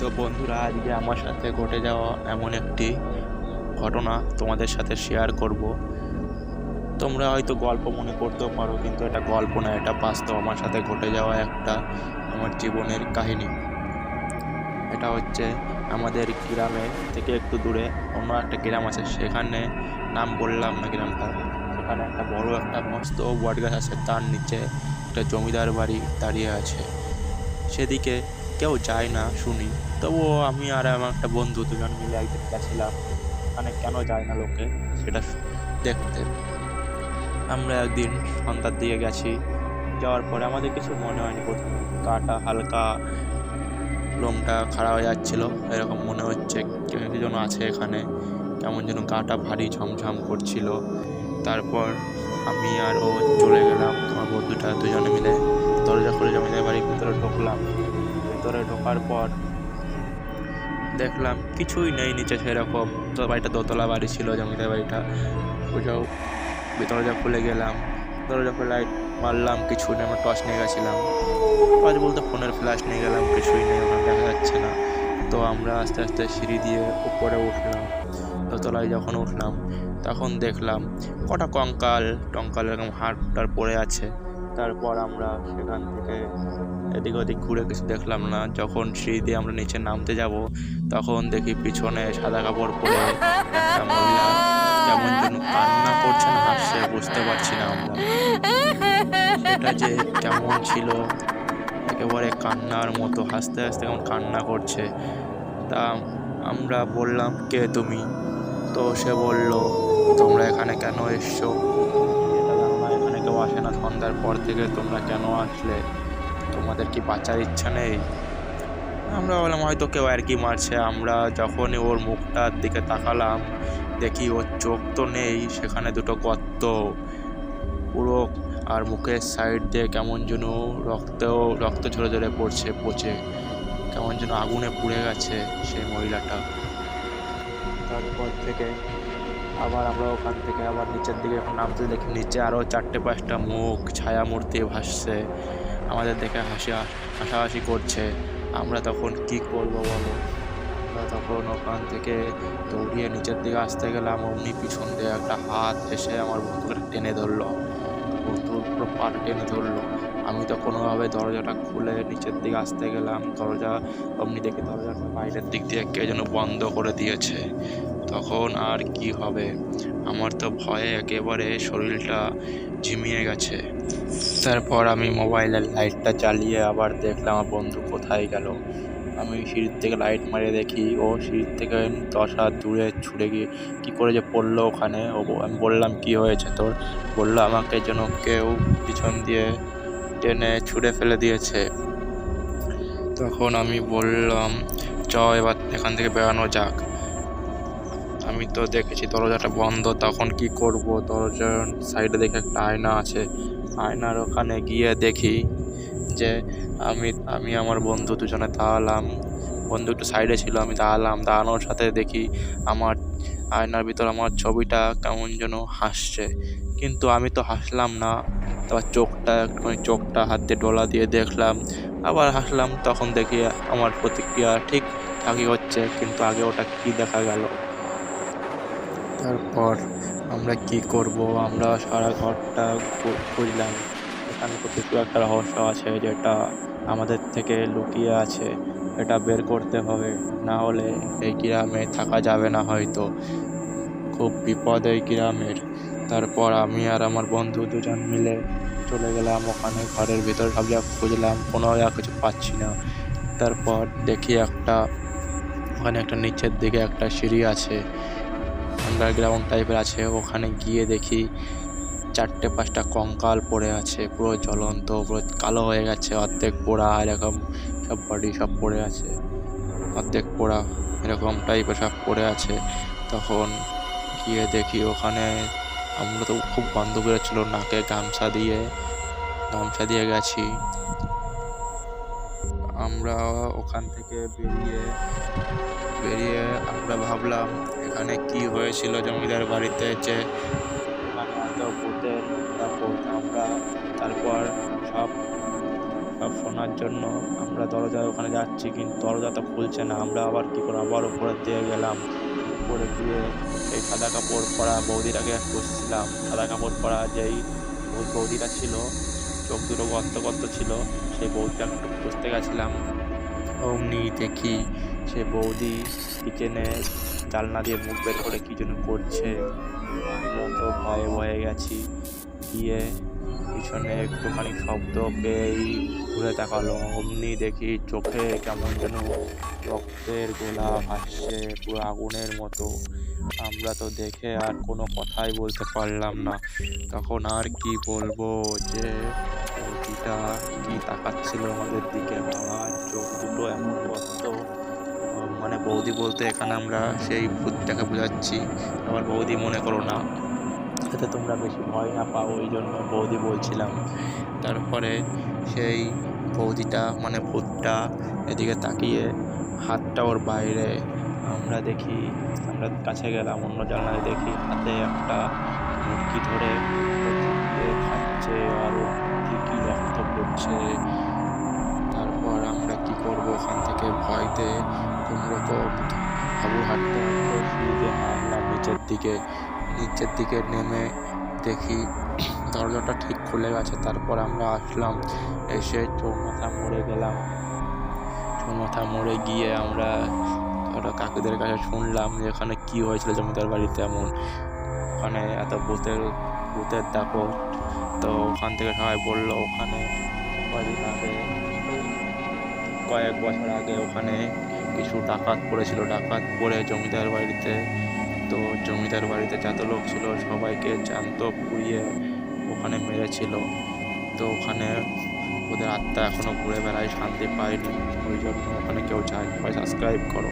তো বন্ধুরা, আজকে আমার সাথে ঘটে যাওয়া এমন একটি ঘটনা তোমাদের সাথে শেয়ার করব। তোমরা হয়তো গল্প মনে করতেও পারো, কিন্তু এটা গল্প না, এটা বাস্তব। আমার সাথে ঘটে যাওয়া একটা আমার জীবনের কাহিনী। এটা হচ্ছে আমাদের গ্রামে থেকে একটু দূরে অন্য একটা গ্রাম আছে, সেখানে নাম বললাম না গ্রামটা। সেখানে একটা বড় একটা মস্ত বট গাছ আছে, তার নিচে একটা জমিদার বাড়ি দাঁড়িয়ে আছে। সেদিকে কেউ যায় না শুনি। তবুও আমি আর আমার একটা বন্ধু দুজন মিলে একদিন গেছিলাম। মানে কেন যায় না লোকে, সেটা দেখতে। আমরা একদিন সন্ধ্যার দিকে গেছি। যাওয়ার পরে আমাদের কিছু মনে হয়নি প্রথমে। গাটা হালকা লোমটা খারাপ হয়ে যাচ্ছিল। এরকম মনে হচ্ছে কেউ যেন আছে এখানে। কেমন যেন গাটা ভারী ঝমঝম করছিল। তারপর আমি আর ও চলে গেলাম। আমার বন্ধুটা দুজনে মিলে দরজা খুলে জমিদার বাড়ির ভিতরে ঢুকলাম। ভিতরে ঢোকার পর দেখলাম কিছুই নেই নিচে সেরকম। তো বাড়িটা দোতলা বাড়ি ছিল, জমিদার বাড়িটা। ওটাও দরজা খুলে গেলাম। দরজা খুলে লাইট মারলাম, কিছু নেই, আমরা টর্চ নিয়ে গেছিলাম। টর্চ বলতে ফোনের ফ্ল্যাশ নিয়ে গেলাম, কিছুই নেই, ওখানে দেখা যাচ্ছে না। তো আমরা আস্তে আস্তে সিঁড়ি দিয়ে উপরে উঠলাম। দোতলায় যখন উঠলাম, তখন দেখলাম কটা কঙ্কাল। টঙ্কাল এরকম হাড়টার পড়ে আছে। তারপর আমরা সেখান থেকে এদিক ওদিক ঘুরে কিছু দেখলাম না। যখন সিঁড়ি দিয়ে আমরা নিচে নামতে যাব, তখন দেখি পিছনে সাদা কাপড় পরে একটা যেন কান্না করছে না, হাসছে, বুঝতে পারছি না আমরা। সেটা যে কেমন ছিল, একেবারে কান্নার মতো, হাসতে হাসতে কেমন কান্না করছে, তা আমরা বললাম, কে তুমি? তো সে বলল, তোমরা এখানে কেন এসছো এটা জানো না এখানে কেউ আসে না, সন্ধ্যার পর থেকে তোমরা কেন আসলে? তোমাদের কি বাঁচার ইচ্ছা নেই? আমরা বললাম হয়তো কেউ আর কি মারছে। আমরা যখনই ওর মুখটার দিকে তাকালাম, দেখি ওর চোখ তো নেই, সেখানে দুটো গর্ত। পুরো আর মুখের সাইড দিয়ে কেমন যেন রক্ত রক্ত ঝরে ঝরে পড়ছে, পচে। কেমন যেন আগুনে পুড়ে গেছে সেই মহিলাটা। তারপর থেকে আবার আমরা ওখান থেকে আবার নিচের দিকে নামতে দেখি নিচে আরও চারটে পাঁচটা মুখ ছায়া মূর্তি ভাসছে। আমাদের দেখে হাসি হাসাহাসি করছে। আমরা তখন কি করব বলো? আমরা তখন ওখান থেকে দৌড়িয়ে নিচের দিকে আসতে গেলাম। অমনি পিছন দিয়ে একটা হাত এসে আমার বন্ধুকে টেনে ধরলো। বন্ধুর পুরো পা টেনে ধরলো। আমি তো কোনোভাবে দরজাটা খুলে নিচের দিকে আসতে গেলাম। দরজা অমনি দেখে দরজাটা বাইরের দিক দিয়ে কে যেন বন্ধ করে দিয়েছে। তখন আর কি হবে? আমার তো ভয়ে একেবারে শরীরটা ঝিমিয়ে গেছে। তারপর আমি মোবাইলের লাইটটা জ্বালিয়ে আবার দেখলাম আমার বন্ধু কোথায় গেল। আমি সিঁড়ির থেকে লাইট মারিয়ে দেখি, ও সিঁড়ির থেকে দশ হাত দূরে ছুটে গিয়ে কী করে যে পড়ল ওখানে। ও আমি বললাম, কি হয়েছে তোর? বলল, আমাকে যেন কেউ পিছন দিয়ে টেনে ছুঁড়ে ফেলে দিয়েছে। তখন আমি বললাম চ এবার এখান থেকে বেরানো যাক। আমি তো দেখেছি দরজাটা বন্ধ, তখন কি করব? দরজার সাইডে দেখে একটা আয়না আছে। আয়নার ওখানে গিয়ে দেখি যে আমি আমি আমার বন্ধু দুজনে দাঁড়ালাম। বন্ধু একটু সাইডে ছিল, আমি দাঁড়ালাম। দাঁড়ানোর সাথে দেখি আমার আয়নার ভিতর আমার ছবিটা কেমন যেন হাসছে। কিন্তু আমি তো হাসলাম না। তারপর চোখটা একটুখানি চোখটা হাত ডলা দিয়ে দেখলাম। আবার হাসলাম, তখন দেখি আমার প্রতিক্রিয়া ঠিক ঠাকই হচ্ছে, কিন্তু আগে ওটা কি দেখা গেল? তারপর আমরা কি করব? আমরা সারা ঘরটা খুঁজলাম। এখানে কিছু একটা রহস্য আছে যেটা আমাদের থেকে লুকিয়ে আছে। এটা বের করতে হবে। না হলে এই গ্রামে থাকা যাবে না হয়তো। খুব বিপদ এই গ্রামের। তারপর আমি আর আমার বন্ধু দুজন মিলে চলে গেলাম। ওখানে ঘরের ভিতর সব জায়গা খুঁজলাম, কোনো জায়গা কিছু পাচ্ছি না। তারপর দেখি একটা, ওখানে একটা নিচের দিকে একটা সিঁড়ি আছে। আন্ডারগ্রাউন্ড টাইপের আছে, ওখানে গিয়ে দেখি চারটে পাঁচটা কঙ্কাল পড়ে আছে, পুরো জ্বলন্ত, পুরো কালো হয়ে গেছে, অর্ধেক পোড়া, এরকম সব বডি সব পড়ে আছে, অর্ধেক পোড়া, এরকম টাইপের সব পড়ে আছে। তখন গিয়ে দেখি ওখানে আমরা তো খুব গন্ধ বেরোচ্ছিলো নাকে গামছা দিয়ে গামছা দিয়ে গেছি। আমরা ওখান থেকে বেরিয়ে বেরিয়ে আমরা ভাবলাম এখানে কি হয়েছিল জমিদার বাড়িতে যে এখানে এত ভূতের তারপর আমরা তারপর সব সব শোনার জন্য আমরা দরজায় ওখানে যাচ্ছি কিন্তু দরজা তো খুলছে না। আমরা আবার কী করে আবার উপরের দিয়ে গেলাম। উপরে গিয়ে এই সাদা কাপড় পরা বৌদিটাকে খুঁজছিলাম সাদা কাপড় পরা যেই বৌদিটা ছিল চোখ দুটো গর্ত গর্ত ছিল সেই বৌদিটাকে একটু খুঁজতে গেছিলাম। অমনি দেখি সে বৌদি কিচেনে জানলা দিয়ে মুখ বের করে কী যেন করছে। আমরা তো ভয়ে ভয়ে গেছি। গিয়ে পিছনে একটুখানি শব্দ পেয়েই ঘুরে তাকালো। অমনি দেখি চোখে কেমন যেন রক্তের গোলা ভাসছে পুরো আগুনের মতো। আমরা তো দেখে আর কোনো কথাই বলতে পারলাম না। তখন আর কি বলব যে কি তাকাচ্ছিল আমাদের দিকে? আমার চোখ দুটো এমন আহ, মানে বৌদি বলতে এখানে আমরা সেই ভূতটাকে বোঝাচ্ছি। আবার বৌদি মনে করো না। যাতে তোমরা বেশি ভয় না পাও, ওই জন্য বৌদি বলছিলাম। তারপরে সেই বৌদিটা মানে ভূতটা এদিকে তাকিয়ে হাতটা ওর বাইরে। আমরা দেখি, আমরা কাছে গেলাম, অন্য জানলায় দেখি হাতে একটা মুরগি ধরে খাচ্ছে আর কি রক্ত পড়ছে। তারপর আমরা কি করব? ওখান থেকে ভয়তে কোনোরকম হাবু হাঁটতে হাঁটতে সিঁড়িতে নামলাম নিচের দিকে নিচের দিকে নেমে দেখি দরজাটা ঠিক খুলে গেছে, তারপর আমরা আসলাম, এসে চৌমাথা মোড়ে গেলাম। চৌমাথা মোড়ে গিয়ে আমরা ওটা কাকুদের কাছে শুনলাম যে এখানে কী হয়েছিল, জমিদার বাড়িতে এমন। ওখানে এত ভূতের ভূতের দাপট। তো ওখান থেকে সবাই বলল, ওখানে কয়েক বছর আগে ওখানে কিছু ডাকাত পড়েছিল, ডাকাত পড়ে জমিদার বাড়িতে। তো জমিদার বাড়িতে যত লোক ছিল, সবাইকে জ্যান্ত পুড়িয়ে ওখানে মেরেছিল। তো ওখানে ওদের আত্মা এখনও ঘুরে বেড়ায়, শান্তি পায়নি। ওই জন্য ওখানে কেউ যায় সবাই সাবস্ক্রাইব করো।